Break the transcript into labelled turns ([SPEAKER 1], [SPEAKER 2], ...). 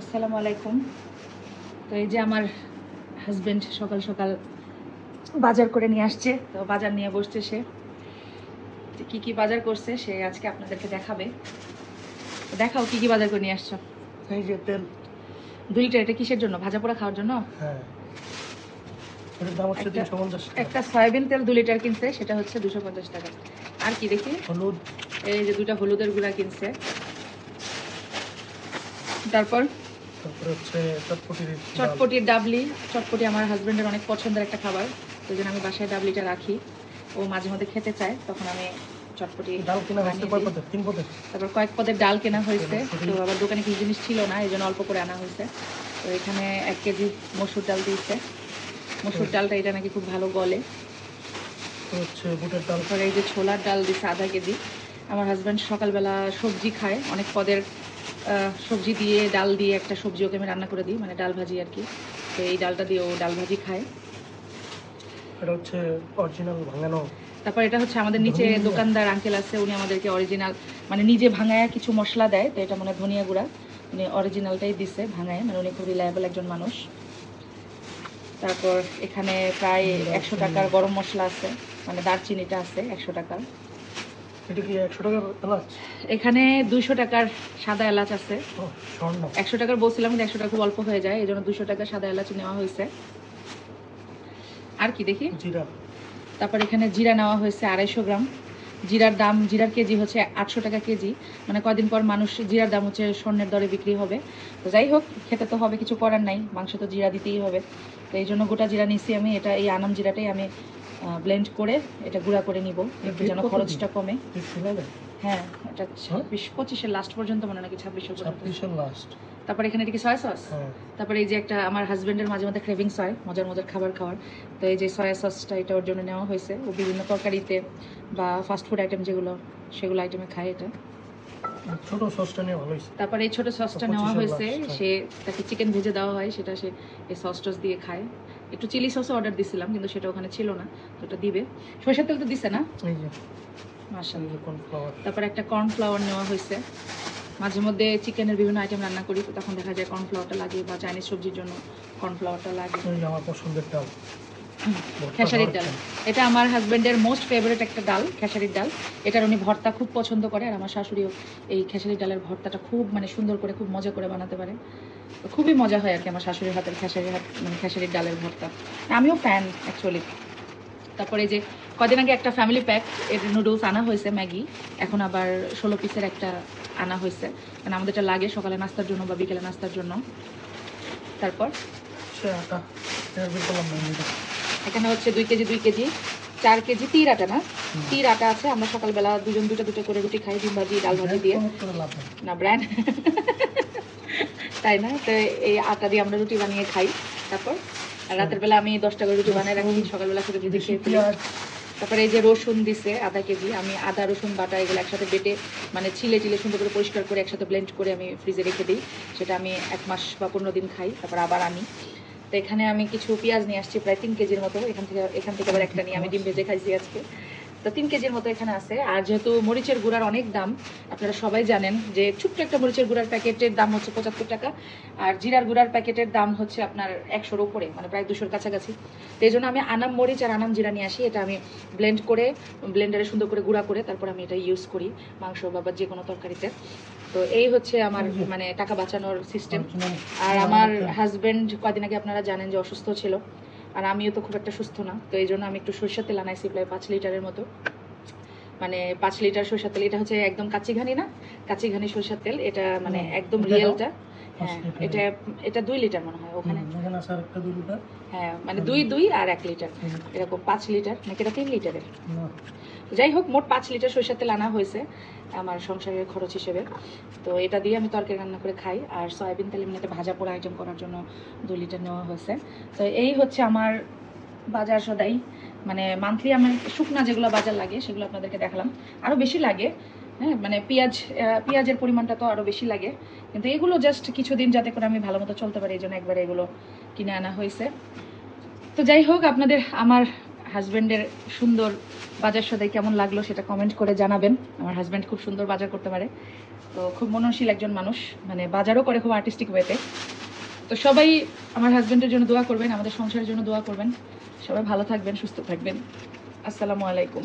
[SPEAKER 1] আসসালামু আলাইকুম। তো এই যে আমার হাজব্যান্ড সকাল সকাল বাজার করে নিয়ে আসছে তো বাজার নিয়ে বসছে সে। কি কি বাজার করছে সে আজকে আপনাদেরকে দেখাবে। দেখাও কি কি বাজার করে নিয়ে আসছো।
[SPEAKER 2] এই যে তেল।
[SPEAKER 1] দুই লিটার এটা কিসের জন্য? ভাজা পোড়া খাওয়ার জন্য?
[SPEAKER 2] হ্যাঁ।
[SPEAKER 1] একটা সয়াবিন তেল দু লিটার কিনছে সেটা হচ্ছে দুশো পঞ্চাশ টাকা। আর কি দেখি?
[SPEAKER 2] হলুদ।
[SPEAKER 1] এই যে দুটা হলুদের গুঁড়া কিনছে। তারপর?
[SPEAKER 2] চটপটির
[SPEAKER 1] ডাবলি। চটপটি আমার হাজবেন্ডের অনেক পছন্দের একটা খাবার। তো জন্য আমি বাসায় ডাবলিটা রাখি। ও মাঝে মধ্যে খেতে চায় তখন আমি চটপটি তারপর কয়েক পদের ডাল কেনা হয়েছে। তো আবার দোকানে কিছু জিনিস ছিল না এই জন্য অল্প করে আনা হয়েছে। তো এখানে এক কেজি মসুর ডাল দিয়েছে। মসুর ডালটা এটা নাকি খুব ভালো গলে।
[SPEAKER 2] তো হচ্ছে বুটের ডাল।
[SPEAKER 1] এই যে ছোলার ডাল দিচ্ছে আধা কেজি। আমার হাজব্যান্ড সকালবেলা সবজি খায় অনেক পদের সবজি দিয়ে ডাল দিয়ে একটা সবজি ওকে আমি রান্না করে দিই মানে ডাল ভাজি আর কি। তো এই ডালটা দিয়ে ও ডাল ভাজি খায়।
[SPEAKER 2] এটা হচ্ছে অরিজিনাল ভাঙানো
[SPEAKER 1] তারপর এটা হচ্ছে আমাদের নিচে দোকানদার আঙ্কেল আছে উনি আমাদেরকে অরিজিনাল মানে নিজে ভাঙায়া কিছু মশলা দেয় তো এটা মানে ধনিয়া গুঁড়া। উনি অরিজিনালটাই দিছে ভাঙায় মানে উনি খুব রিলায়েবল একজন মানুষ। তারপর এখানে প্রায় একশো টাকার গরম মশলা আছে মানে দারচিনিটা আছে একশো টাকার
[SPEAKER 2] এটা কি একশো টাকার এলাচ?
[SPEAKER 1] এখানে দুইশো টাকার সাদা এলাচ আছে।
[SPEAKER 2] স্বর্ণ।
[SPEAKER 1] একশো টাকার বলছিলাম কিন্তু একশো টাকা খুব অল্প হয়ে যায় এই জন্য দুশো টাকার সাদা এলাচ নেওয়া হয়েছে। আর কি দেখি?
[SPEAKER 2] জিরা।
[SPEAKER 1] তারপর এখানে জিরা নেওয়া হয়েছে আড়াইশো গ্রাম। জিরার দাম জিরার কেজি হচ্ছে আটশো টাকা কেজি। মানে কদিন পর মানুষ জিরার দাম হচ্ছে স্বর্ণের দরে বিক্রি হবে। তো যাই হোক খেতে তো হবে কিছু করার নাই মাংস তো জিরা দিতেই হবে। তো এই জন্য গোটা জিরা নিছি আমি এটা এই আনাম জিরাটাই আমি ব্লেন্ড করে এটা গুঁড়া করে নিব। একটু যেন খরচটা কমে। হ্যাঁ এটা ছাব্বিশ পঁচিশের লাস্ট পর্যন্ত মনে হয় নাকি ছাব্বিশের
[SPEAKER 2] ছাব্বিশের লাস্ট
[SPEAKER 1] তারপর এখানে এটা কি সয়া সস
[SPEAKER 2] হ্যাঁ।
[SPEAKER 1] তারপরে এই যে একটা আমার হাজবেন্ডের মাঝে মধ্যে ক্রেভিংস হয় মজার মজার খাবার খাওয়ার। তো এই যে সয়া সসটা এটা ওর জন্য নেওয়া হয়েছে। ও বিভিন্ন তরকারিতে বা ফাস্ট ফুড আইটেম যেগুলো সেগুলো আইটেমে খায় এটা।
[SPEAKER 2] ছোট সসটা নিয়ে ভালো হয়েছে।
[SPEAKER 1] তারপরে এই ছোট সসটা নেওয়া হয়েছে
[SPEAKER 2] হ্যাঁ।
[SPEAKER 1] সে তাকে চিকেন ভেজে দেওয়া হয় সেটা সে এই সস টস দিয়ে খায়। একটু চিলি সসও অর্ডার দিছিলাম কিন্তু সেটা ওখানে ছিল না তো ওটা দিবে। সরষের তেল তো দিছে না? তারপর একটা কর্নফ্লাওয়ার নেওয়া হয়েছে। মাঝে মধ্যে চিকেনের বিভিন্ন আইটেম রান্না করি তো তখন দেখা যায় কর্নফ্লাওয়ারটা লাগে বা চাইনিজ সবজির জন্য কর্নফ্লাওয়ারটা লাগে।
[SPEAKER 2] আমার পছন্দের ডাল।
[SPEAKER 1] খেসারির ডাল। এটা আমার হাজবেন্ডের মোস্ট ফেভারিট একটা ডাল খেসারির ডাল। এটার উনি ভর্তা খুব পছন্দ করে আর আমার শাশুড়িও এই খেসারির ডালের ভর্তাটা খুব মানে সুন্দর করে খুব মজা করে বানাতে পারে। তো খুবই মজা হয় আর কি আমার শাশুড়ির হাতের খেসারি হাত মানে খেসারির ডালের ভর্তা। আমিও ফ্যান অ্যাকচুয়ালি তারপরে যে কদিন আগে একটা ফ্যামিলি প্যাক এর নুডলস আনা হয়েছে ম্যাগি এখন আবার ষোলো পিসের একটা আনা হয়েছে। কারণ আমাদের এটা লাগে সকালে নাস্তার জন্য বা বিকেলে নাস্তার জন্য। তারপর? এখানে হচ্ছে দুই কেজি দুই কেজি চার কেজি তীর আটা না। তীর আটা আছে আমরা সকালবেলা দুজন দুটো দুটো করে রুটি খাই ডিম ভাজি ডাল ভাজি দিয়ে। না ব্র্যান্ড। তাই না? তো এই আটা দিয়ে আমরা রুটি বানিয়ে খাই তারপর। আর রাতের বেলা আমি দশটা করে রুটি বানাই রাখি সকালবেলা করে যদি খেয়ে ফেলি। তারপরে এই যে রসুন দিছে আধা কেজি আমি আদা রসুন বাটা এগুলো একসাথে বেটে মানে ছিলে ছিলে সুন্দর করে পরিষ্কার করে একসাথে ব্লেন্ড করে আমি ফ্রিজে রেখে দিই। সেটা আমি এক মাস বা পনেরো দিন খাই তারপর আবার আনি। তো এখানে আমি কিছু পেঁয়াজ নিয়ে আসছি, প্রায় তিন কেজির মতো। এখান থেকে এখান থেকে আবার একটা নিয়ে আমি ডিম ভেজে খাইছি আজকে। তো তিন কেজির মতো এখানে আছে। আর যেহেতু মরিচের গুঁড়ার অনেক দাম আপনারা সবাই জানেন যে ছোট্ট একটা মরিচের গুঁড়ার প্যাকেটের দাম হচ্ছে পঁচাত্তর টাকা আর জিরার গুঁড়ার প্যাকেটের দাম হচ্ছে আপনার একশোর উপরে মানে প্রায় দুশোর কাছাকাছি। তো এই জন্য আমি আনাম মরিচ আর আনাম জিরা নিয়ে আসি এটা আমি ব্লেন্ড করে ব্লেন্ডারে সুন্দর করে গুঁড়া করে তারপর আমি এটা ইউজ করি মাংস বা বা যে কোনো তরকারিতে। তো এই হচ্ছে আমার মানে টাকা বাঁচানোর সিস্টেম আর আমার হাজব্যান্ড কদিন আগে আপনারা জানেন যে অসুস্থ ছিল। আর আমিও তো খুব একটা সুস্থ না তো এই জন্য আমি একটু সরষের তেল আনাইছি প্রায় পাঁচ লিটারের মতো মানে পাঁচ লিটার সরষের তেল এটা হচ্ছে একদম কাচি ঘানি না কাচি ঘানি সরষের তেল এটা মানে একদম। রিয়েলটা। এটা এটা দুই লিটার মনে হয় ওখানে।
[SPEAKER 2] দুই
[SPEAKER 1] হ্যাঁ মানে দুই দুই আর এক লিটার। এরকম পাঁচ লিটার নাকি এটা তিন লিটারের? যাই হোক মোট পাঁচ লিটার সরিষার তেল আনা হয়েছে আমার সংসারের খরচ হিসেবে। তো এটা দিয়ে আমি তরকারি রান্না করে খাই আর সয়াবিন তেল এমনিতে ভাজা পোড়া আইটেম করার জন্য দু লিটার নেওয়া হয়েছে। তো এই হচ্ছে আমার বাজার সদাই মানে মান্থলি আমার শুকনা যেগুলো বাজার লাগে সেগুলো আপনাদেরকে দেখালাম। আরও বেশি লাগে হ্যাঁ মানে পেঁয়াজ পেঁয়াজের পরিমাণটা তো আরও বেশি লাগে। কিন্তু এগুলো জাস্ট কিছুদিন যাতে করে আমি ভালো মতো চলতে পারি, এই জন্য একবারে এগুলো কিনে আনা হয়েছে। তো যাই হোক, আপনাদের আমার হাজব্যান্ডের সুন্দর বাজার সদাই কেমন লাগল সেটা কমেন্ট করে জানাবেন। আমার হাজব্যান্ড খুব সুন্দর বাজার করতে পারে। তো খুব মননশীল একজন মানুষ মানে বাজারও করে খুব আর্টিস্টিক ওয়েতে তো। সবাই আমার হাজব্যান্ডের জন্য দোয়া করবেন, আমাদের সংসারের জন্য দোয়া করবেন। সবাই ভালো থাকবেন, সুস্থ থাকবেন। আসসালামু আলাইকুম।